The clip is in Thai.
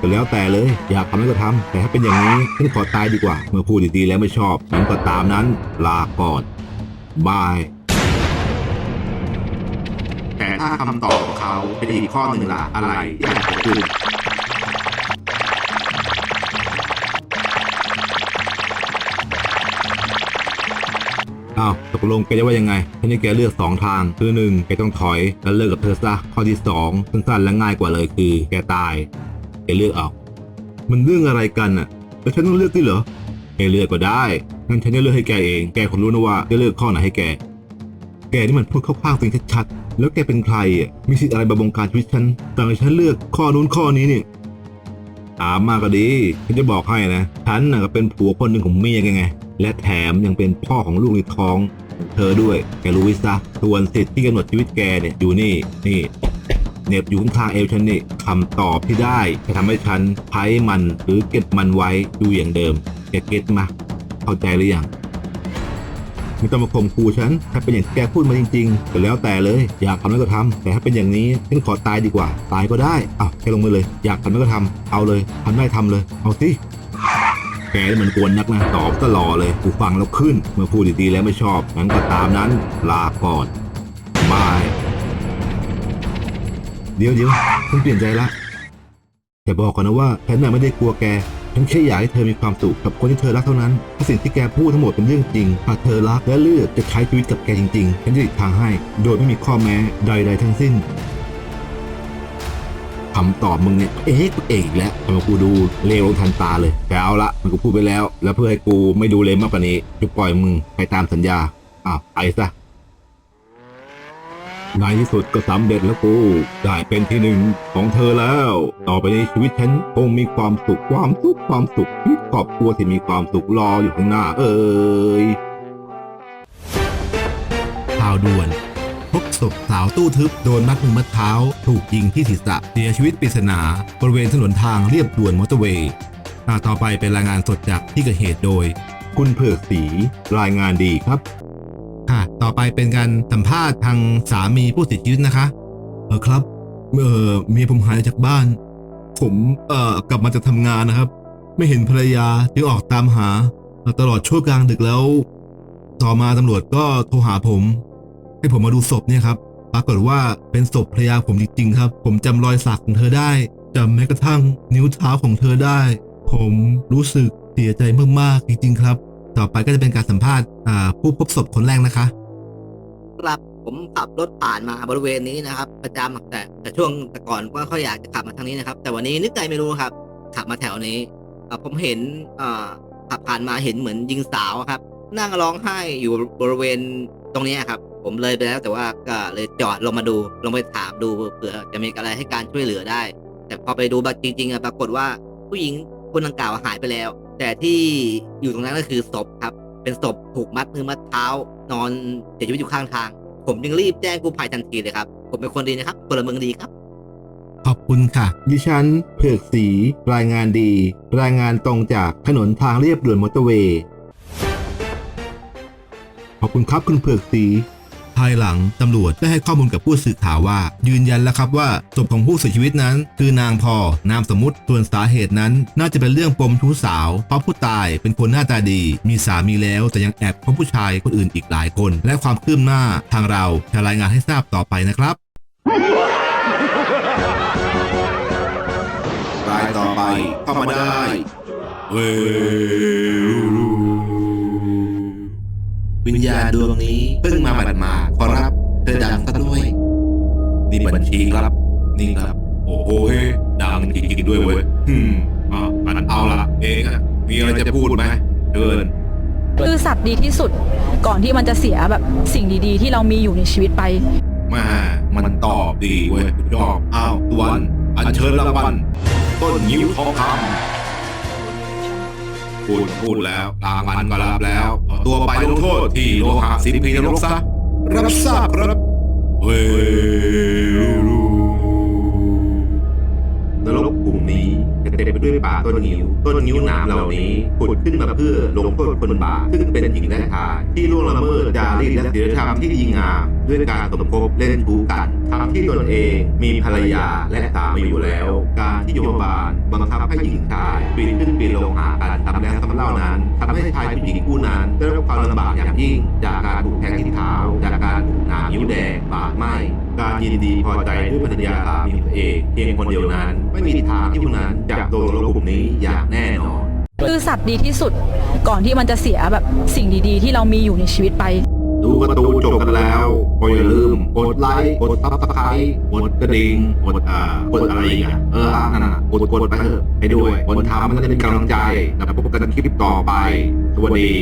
ก็แล้วแต่เลย อยากทำอะไรก็ทำแต่ถ้าเป็นอย่างนี้ฉันขอตายดีกว่า เมื่อพูดดีๆแล้วไม่ชอบงั้นก็ตามนั้น ลาก่อนบาย แต่ถ้าคำตอบของเขาเป็นอีกข้อหนึ่งล่ะอะไรที่อาจะเกิดขึ้นอ้าวตกลงแกจะว่ายังไงฉันให้แกเลือกสองทาง คือหนึ่งแกต้องถอย แล้วเลิกกับเธอซะข้อที่สองสั้นๆและง่ายกว่าเลยคือ แกตาย เลือกเอา มันเรื่องอะไรกันน่ะ แล้วฉันต้องเลือกด้วยเหรอแกเลือกก็ได้ งั้นฉันจะเลือกให้แกเอง แกคงรู้นะว่าจะเลือกข้อไหนให้แก แกนี่มันพูดเข้าข้างตัวเองชัดๆ แล้วแกเป็นใครอะ มีสิทธิ์อะไรมาบงการชีวิตฉันสั่งให้ฉันเลือกข้อนู้นข้อนี้เนี่ยถามมาก็ดี ฉันจะบอกให้นะ ฉันน่ะก็เป็นผัวคนหนึ่งของเมียแกไง และแถมยังเป็นพ่อของลูกในท้องของเธอด้วย แกรู้ไว้ซะส่วนสิทธิ์ที่กำหนดชีวิตแกเนี่ยอยู่นี่ นี่ เหน็บอยู่ข้างเอวฉันนี่คำตอบที่ได้จะทำให้ฉันใช้มันหรือเก็บมันไว้อยู่อย่างเดิมแกเก็ตมาเข้าใจหรือยังไม่ต้องมาข่มขู่ฉัน ถ้าเป็นอย่างที่แกพูดมาจริงๆก็แล้วแต่เลย อยากทำอะไรก็ทำแต่ถ้าเป็นอย่างนี้ฉันขอตายดีกว่า ตายก็ได้อ้าวแกลงมือเลย อยากทำอะไรก็ทำเอาเลยทำได้ทำเลย เอาสิแกมันกวนนักนะตอบตลอดเลยกูฟังแล้วขึ้น เมื่อพูดดีๆแล้วไม่ชอบงั้นก็ตามนั้นลาก่อนบาย เดี๋ยวเดี๋ยวฉันเปลี่ยนใจละแต่บอกก่อนนะว่าฉันน่ะไม่ได้กลัวแกฉันแค่อยากให้เธอมีความสุขกับคนที่เธอรักเท่านั้นถ้าสิ่งที่แกพูดทั้งหมดเป็นเรื่องจริงถ้าเธอรักและเลือกจะใช้ชีวิตกับแกจริงๆฉันจะหลีกทางให้ โดยไม่มีข้อแม้ใด ๆ ทั้งสิ้นคำตอบมึงเนี่ยเอ๊ะกูเอกอีกแล้วทำไมกูดูเลวลงทันตาเลย แต่เอาละมันกูพูดไปแล้ว แล้วเพื่อให้กูไม่ดูเลวมากกว่านี้จะปล่อยมึงไปตามสัญญาอ้าวไปซะ ในที่สุดก็สำเร็จแล้วกูได้เป็นที่หนึ่งของเธอแล้ว ต่อไปในชีวิตฉันคงมีความสุขความสุขความสุขชีวิตครอบครัวที่มีความสุขรออยู่ข้างหน้า เอ้ยข่าวด่วนพบศพสาวตู้ทึบโดนมัดมือมัดเท้า ถูกยิงที่ศีรษะเสียชีวิตปริศนา บริเวณถนนทางเรียบด่วนมอเตอร์เวย์ต่อไปเป็นรายงานสดจากที่เกิดเหตุโดย คุณเผือกสีรายงานดีครับ อไปเป็นการสัมภาษณ์ทางสามีผู้เสียชีวิตนะคะ เออครับ เออเมียผมหายจากบ้าน ผมเอ่อกลับมาจากทำงานนะครับ ไม่เห็นภรรยาจึงออกตามหา ตลอดช่วงกลางดึกแล้ว ต่อมาตำรวจก็โทรหาผม ให้ผมมาดูศพเนี่ยครับ ปรากฏว่าเป็นศพภรรยาผมจริงๆครับ ผมจำรอยสักของเธอได้จำแม้กระทั่งนิ้วเท้าของเธอได้ ผมรู้สึกเสียใจมากๆจริงๆครับ ต่อไปก็จะเป็นการสัมภาษณ์ผู้พบศพคนแรกนะคะ ครับผมขับรถผ่านมาบริเวณนี้นะครับ ประจำแต่แต่ช่วงแต่ก่อนก็ค่อยอยากจะขับมาทางนี้นะครับ แต่วันนี้นึกใจไม่รู้ครับ ขับมาแถวนี้ผมเห็นขับผ่านมาเห็นเหมือนยิงสาวครับ นั่งร้องไห้อยู่บริเวณตรงนี้ครับ ผมเลยไปแล้วแต่ว่าก็เลยจอดลงมาดูลงไปถามดูเผื่อจะมีอะไรให้การช่วยเหลือได้ แต่พอไปดูแบบจริงๆปรากฏว่าผู้หญิงคนดังกล่าวหายไปแล้ว แต่ที่อยู่ตรงนั้นก็คือศพครับ เป็นศพถูกมัดมือมัดเท้า นอนเสียชีวิตอยู่ข้างทาง ผมจึงรีบแจ้งกู้ภัยทันทีเลยครับ ผมเป็นคนดีนะครับพลเมืองดีครับ ขอบคุณค่ะ ดิฉันเผือกสีรายงานดี รายงานตรงจากถนนทางเรียบด่วนมอเตอร์เวย์ขอบคุณครับคุณเผือกสี ภายหลังตำรวจได้ให้ข้อมูลกับผู้สื่อข่าวว่า ยืนยันแล้วครับว่าศพของผู้เสียชีวิตนั้น คือนางพอนามสมมติส่วนสาเหตุนั้น น่าจะเป็นเรื่องปมชู้สาว เพราะผู้ตายเป็นคนหน้าตาดี มีสามีแล้วแต่ยังแอบคบผู้ชายคนอื่นอีกหลายคน และความคืบหน้าทางเราจะรายงานให้ทราบต่อไปนะครับรายต่อไปเข้ามาได้เววิญญาณดวงนี้เพิ่งมาบัดมาขอรับเธอ ดังซะด้วย นี่บัญชีครับ นี่ครับ โอ้โหเฮ้ดังจริงๆด้วยเว้ยอืมอะงั้นเอาละเองอะมีอะไรจะพูดไหมเชิญซื่อสัตย์ดีที่สุดก่อนที่มันจะเสียแบบสิ่งดีๆ ที่เรามีอยู่ในชีวิตไปแม่มันตอบดีเว้ยสุดยอดอ้าวตะวันอันเชิญรางวัลต้นยิ้วทองคำพูดพูดแล้วรางวัลก็รับแล้วเอาตัวไปลงโทษที่โลหะสิพีนรกซะรับทราบครับ เว้ยนรกกลุ่มนี้จะเต็มไปด้วยป่าต้นงิ้ว ต้นงิ้วหนามเหล่านี้ผุดขึ้นมาเพื่อลงโทษคนบาปซึ่งเป็นหญิงและชายที่ล่วงละเมิดจารีตและศีลธรรมที่ดีงามด้วยการสมคบเล่นชู้กันทำที่ตนเองมีภรรยาและสามีอยู่แล้ว การที่โยมบาลบังคับให้หญิงชายปีนขึ้นปีนลงหากันทำแล้วทำเล่านั้นทำให้ชายผู้หญิงคู่นั้นได้รับความลำบากอย่างยิ่งจากการถูกแทงที่เท้า ยินดีพอใจด้วยภรรยาสามีตัวเองเพียงคนเดียวนั้น ไม่มีทางที่ผู้นั้นจะโดนโลกกลุ่มนี้อย่างแน่นอนซื่อสัตย์ดีที่สุดก่อนที่มันจะเสียแบบสิ่งดีๆ ที่เรามีอยู่ในชีวิตไป ดูการ์ตูนจบกันแล้วก็อย่าลืมกดไลค์กดซับสไครต์กดกระดิ่งกดอ่ากดอะไรอีกอะเออนั่นน่ะกดกดไปเถอะให้ด้วยคนทำมันจะได้เป็นกำลังใจแล้วพบกันคลิปต่อไปสวัสดี